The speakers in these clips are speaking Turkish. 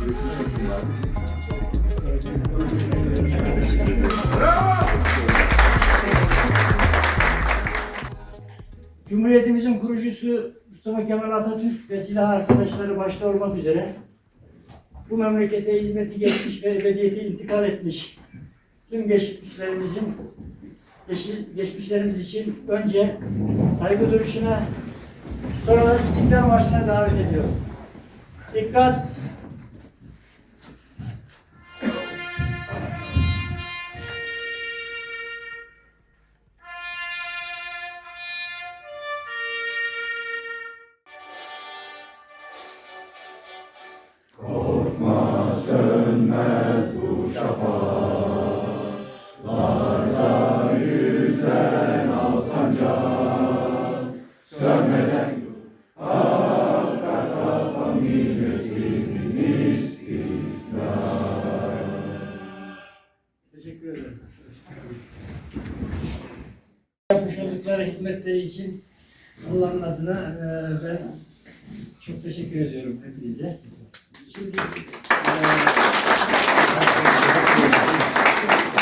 Resim çekti varmış insan. Cumhuriyetimizin kurucusu Mustafa Kemal Atatürk ve silah arkadaşları başta olmak üzere bu memlekete hizmeti geçmiş ve ebediyete intikal etmiş tüm geçmişlerimizin geçmişlerimiz için önce saygı duruşuna sonra da istiklal marşına davet ediyorum. Dikkat!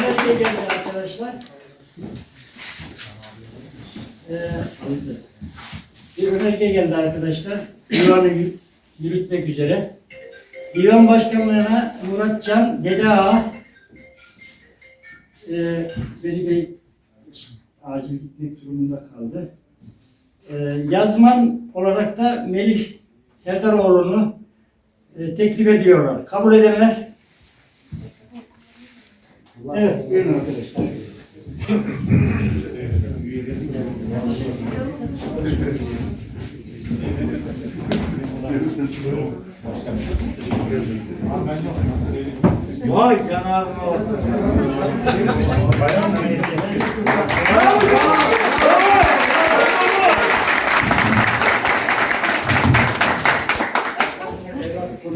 Nereye geldi arkadaşlar? E, bir önerge geldi arkadaşlar. Divanı yü- yürütmek üzere. Divan Başkanlığı'na Murat Can Dede Ağa e, Veli Bey acil gitmek durumunda kaldı. E, yazman olarak da Melih Serdaroğlu'nu e, teklif ediyorlar. Kabul edenler? Evet, buyurun arkadaşlar. Vay canarına bak.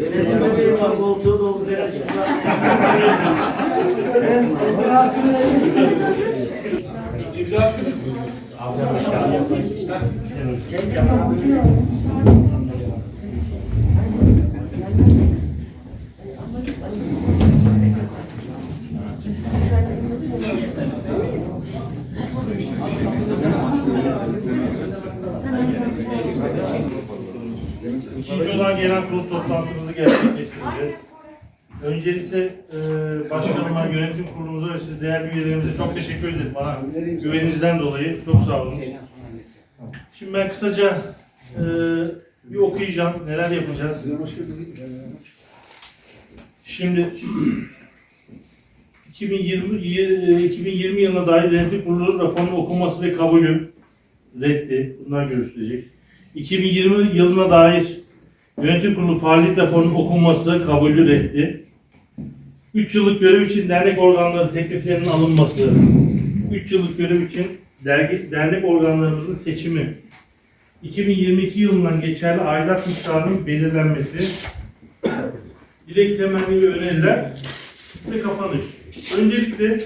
Denetim bebeği var koltuğu dolduracak. İkinci olan genel kurul toplantımızı gerçekleştireceğiz. Öncelikle e, başkanıma, yönetim kurulumuza ve siz değerli üyelerimize çok teşekkür ederim. Bana güveninizden dolayı çok sağ olun. Şimdi ben kısaca e, bir okuyacağım. Neler yapacağız? Şimdi 2020, y- 2020 yılına dair yönetim kurulu raporunun okunması ve kabulü reddi. Bunlar görüşülecek. 2020 yılına dair yönetim kurulu faaliyet raporunun okunması, kabulü reddi. 3 yıllık görev için dernek organları tekliflerinin alınması. 3 yıllık görev için dergi, dernek organlarımızın seçimi. 2022 yılından geçerli aidat miktarının belirlenmesi. Dilek temenni öneriler ve kapanış. Öncelikle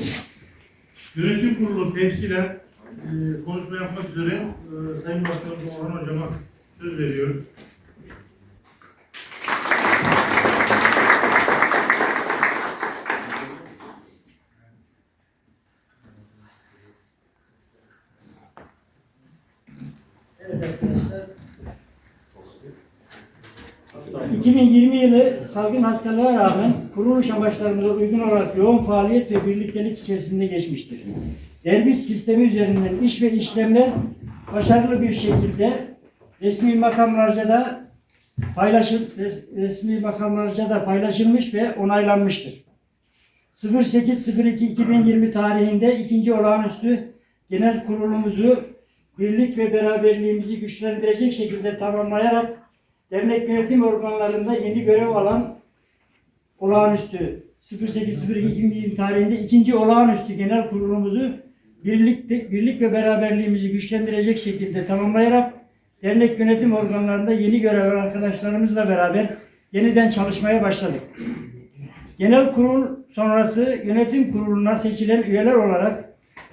yönetim kurulu temsilen e, konuşma yapmak üzere e, Sayın Başkanımız Orhan Hocam'a söz veriyorum. Evet arkadaşlar. 2020 yılı salgın hastalığa rağmen kuruluş amaçlarımıza uygun olarak yoğun faaliyet ve birliktelik içerisinde geçmiştir. Derviş sistemi üzerinden iş ve işlemler başarılı bir şekilde resmi makamlarca da paylaşıl res- resmi makamlarca da paylaşılmış ve onaylanmıştır. 08.02.2020 tarihinde ikinci olağanüstü genel kurulumuzu birlik ve beraberliğimizi güçlendirecek şekilde tamamlayarak dernek yönetim organlarında yeni görev alan olağanüstü 08.02.2020 tarihinde ikinci olağanüstü genel kurulumuzu birlikte, birlik ve beraberliğimizi güçlendirecek şekilde tamamlayarak dernek yönetim organlarında yeni görev arkadaşlarımızla beraber yeniden çalışmaya başladık. Genel kurul sonrası yönetim kuruluna seçilen üyeler olarak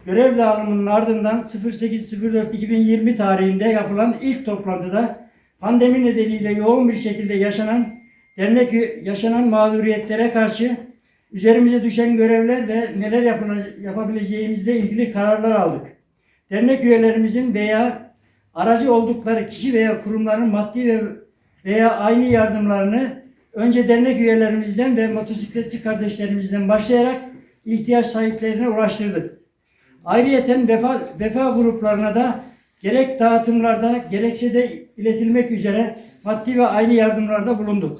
görev dağılımının ardından 08.04.2020 tarihinde yapılan ilk toplantıda pandemi nedeniyle yoğun bir şekilde yaşanan dernek yaşanan mağduriyetlere karşı üzerimize düşen görevler ve neler yapabileceğimizle ilgili kararlar aldık. Dernek üyelerimizin veya aracı oldukları kişi veya kurumların maddi ve veya aynı yardımlarını önce dernek üyelerimizden ve motosikletçi kardeşlerimizden başlayarak ihtiyaç sahiplerine ulaştırdık. Ayrıyeten vefa, vefa gruplarına da gerek dağıtımlarda gerekse de iletilmek üzere maddi ve aynı yardımlarda bulunduk.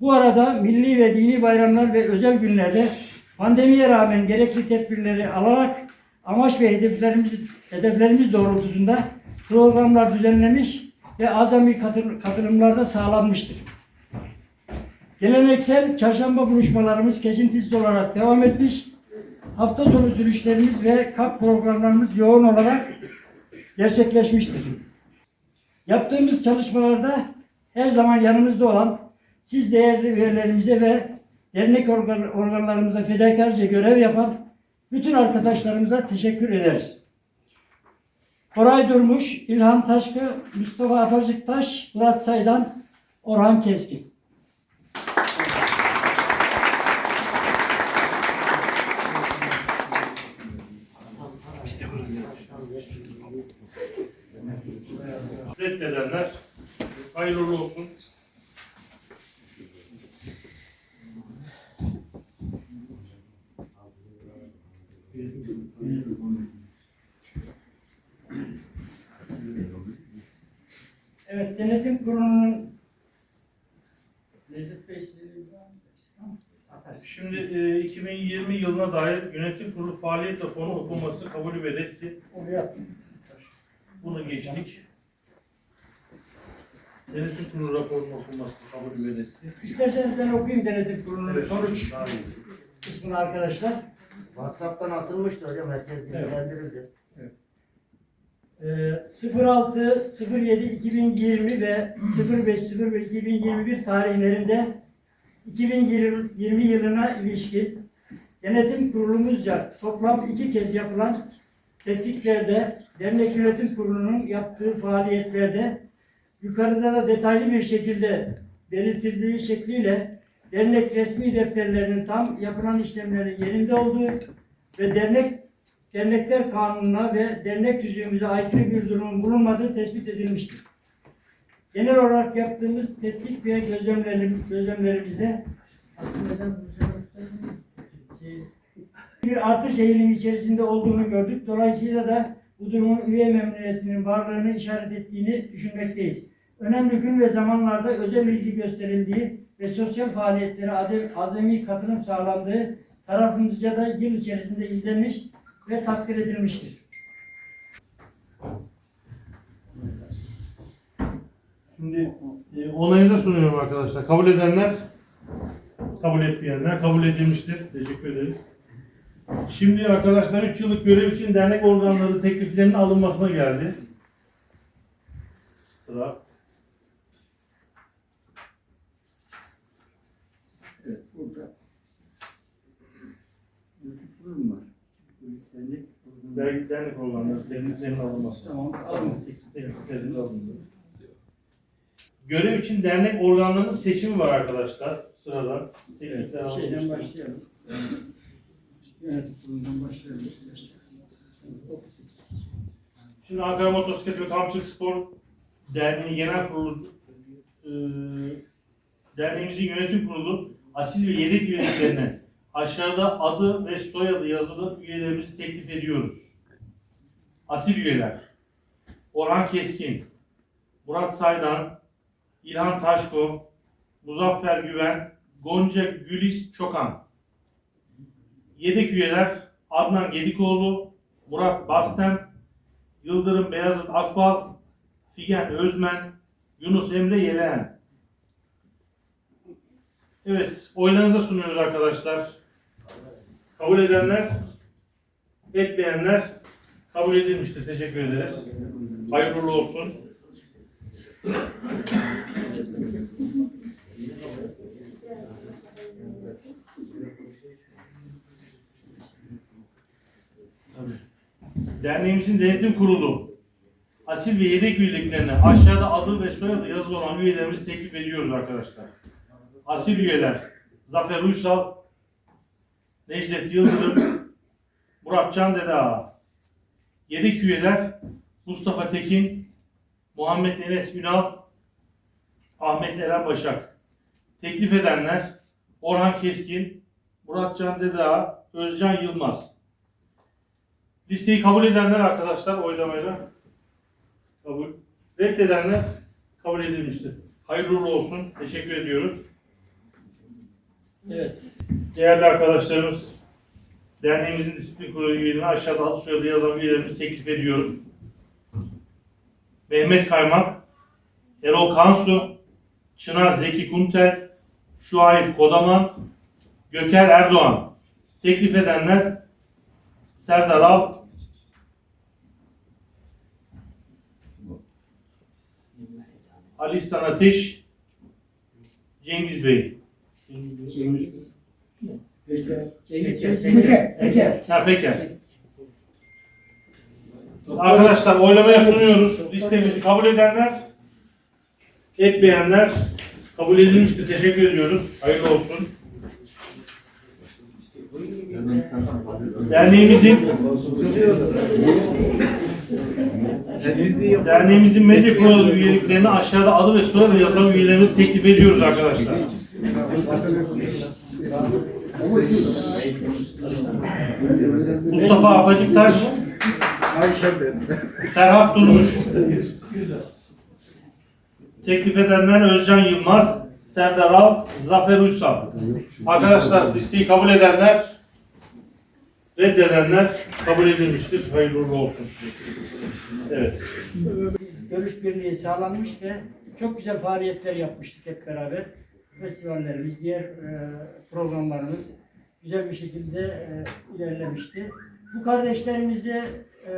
Bu arada milli ve dini bayramlar ve özel günlerde pandemiye rağmen gerekli tedbirleri alarak amaç ve hedeflerimiz, hedeflerimiz doğrultusunda programlar düzenlemiş ve azami katıl- katılımlar da sağlanmıştır. Geleneksel çarşamba buluşmalarımız kesintisiz olarak devam etmiş. Hafta sonu sürüşlerimiz ve kamp programlarımız yoğun olarak gerçekleşmiştir. Yaptığımız çalışmalarda her zaman yanımızda olan siz değerli üyelerimize ve dernek organ- organlarımıza fedakarca görev yapan bütün arkadaşlarımıza teşekkür ederiz. Koray Durmuş, İlhan Taşkı, Mustafa Apacıktaş, Murat Saydan, Orhan Keskin. Reddedenler hayırlı olsun. Evet, denetim kurulunun Necip Bey Şimdi e, 2020 yılına dair yönetim kurulu faaliyet raporu okunması kabul ve reddi. Onu yaptım. Bunu geçtik. Denetim kurulu raporunun okunması kabul reddi. İsterseniz ben okuyayım denetim kurulunun Evet. sonuç Daha iyi. kısmını arkadaşlar. WhatsApp'tan atılmıştı hocam. Herkes bilgilendirildi. Ee, 06 07 2020 ve 05 01 2021 tarihlerinde 2020 yılına ilişkin denetim kurulumuzca toplam iki kez yapılan tetkiklerde dernek yönetim kurulunun yaptığı faaliyetlerde yukarıda da detaylı bir şekilde belirtildiği şekliyle dernek resmi defterlerinin tam yapılan işlemlerin yerinde olduğu ve dernek Dernekler Kanunu'na ve dernek tüzüğümüze aykırı bir durumun bulunmadığı tespit edilmiştir. Genel olarak yaptığımız tetkik ve gözlemlerim, gözlemlerimizde bir artış eğilimi içerisinde olduğunu gördük. Dolayısıyla da bu durumun üye memnuniyetinin varlığını işaret ettiğini düşünmekteyiz. Önemli gün ve zamanlarda özel ilgi gösterildiği ve sosyal faaliyetlere azami katılım sağlandığı tarafımızca da yıl içerisinde izlenmiş ve takdir edilmiştir. Şimdi e, onayını sunuyorum arkadaşlar. Kabul edenler, kabul etmeyenler kabul edilmiştir. Teşekkür ederiz. Şimdi arkadaşlar 3 yıllık görev için dernek organları tekliflerinin alınmasına geldi. Sıra. Evet, burada yönetim kurulu var. Dernek dernek organları tekliflerinin alınması. Tamam, alın. Tekliflerinin alınması. Görev için dernek organlarının seçimi var arkadaşlar. Sırada. Teklifler Evet, şeyden başlayalım. Yönetim kurulundan başlayalım. Şimdi Ankara Motosiklet ve Kampçılık Spor Derneği Genel Kurulu e, derneğimizin yönetim kurulu asil ve yedek üyeliklerine aşağıda adı ve soyadı yazılı üyelerimizi teklif ediyoruz. Asil üyeler Orhan Keskin, Murat Saydan, İlhan Taşko, Muzaffer Güven, Gonca Gülis Çokan. Yedek üyeler Adnan Gedikoğlu, Murat Bastem, Yıldırım Beyazıt Akbal, Figen Özmen, Yunus Emre Yeleğen. Evet, oylarınıza sunuyoruz arkadaşlar. Kabul edenler, etmeyenler kabul edilmiştir. Teşekkür ederiz. Hayırlı olsun. Derneğimizin denetim kurulu asil ve yedek üyeliklerine aşağıda adı ve soyadı yazılı olan üyelerimizi teklif ediyoruz arkadaşlar. Asil üyeler Zafer Uysal, Necdet Yıldırım, Murat Can Dedeağa. Yedek üyeler Mustafa Tekin, Muhammed Enes Ünal, Ahmet Eren Başak. Teklif edenler Orhan Keskin, Murat Can Dedeağa, Özcan Yılmaz. Listeyi kabul edenler arkadaşlar oylamayla kabul. Reddedenler kabul edilmiştir. Hayırlı uğurlu olsun. Teşekkür ediyoruz. Evet. Değerli arkadaşlarımız, derneğimizin disiplin kurulu üyeliğine aşağıda adı soyadı yazan üyelerimizi teklif ediyoruz. Mehmet Kaymak, Erol Kansu, Çınar Zeki Kuntel, Şuayb Kodaman, Göker Erdoğan. Teklif edenler Serdar Al, Ali İhsan Ateş, Cengiz Bey. Cengiz. Cengiz. Ege, Ege. Ha peki. Arkadaşlar oylamaya sunuyoruz. Listemizi kabul edenler, etmeyenler kabul edilmiştir. Teşekkür ediyoruz. Hayırlı olsun. Derneğimizin derneğimizin medya kurulu üyeliklerini aşağıda adı ve soyadı yazan üyelerimizi teklif ediyoruz arkadaşlar. Mustafa Apacıktaş, Serhat Durmuş. Teklif edenler Özcan Yılmaz, Serdar Al, Zafer Uysal. Arkadaşlar listeyi kabul edenler, reddedenler kabul edilmiştir. Hayırlı uğurlu olsun. Evet. Görüş birliği sağlanmış ve çok güzel faaliyetler yapmıştık hep beraber. Festivallerimiz, diğer e, programlarımız güzel bir şekilde e, ilerlemişti. Bu kardeşlerimize e,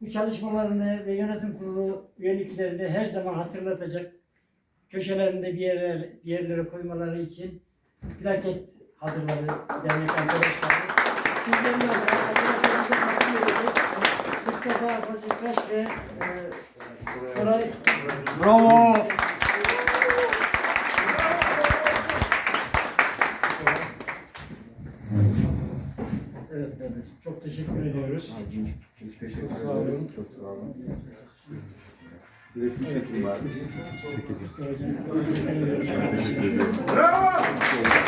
bu çalışmalarını ve yönetim kurulu üyeliklerini her zaman hatırlatacak köşelerinde bir yerlere, bir yerlere koymaları için plaket hazırladı dernek arkadaşlar. Ve e, Bravo. Bravo!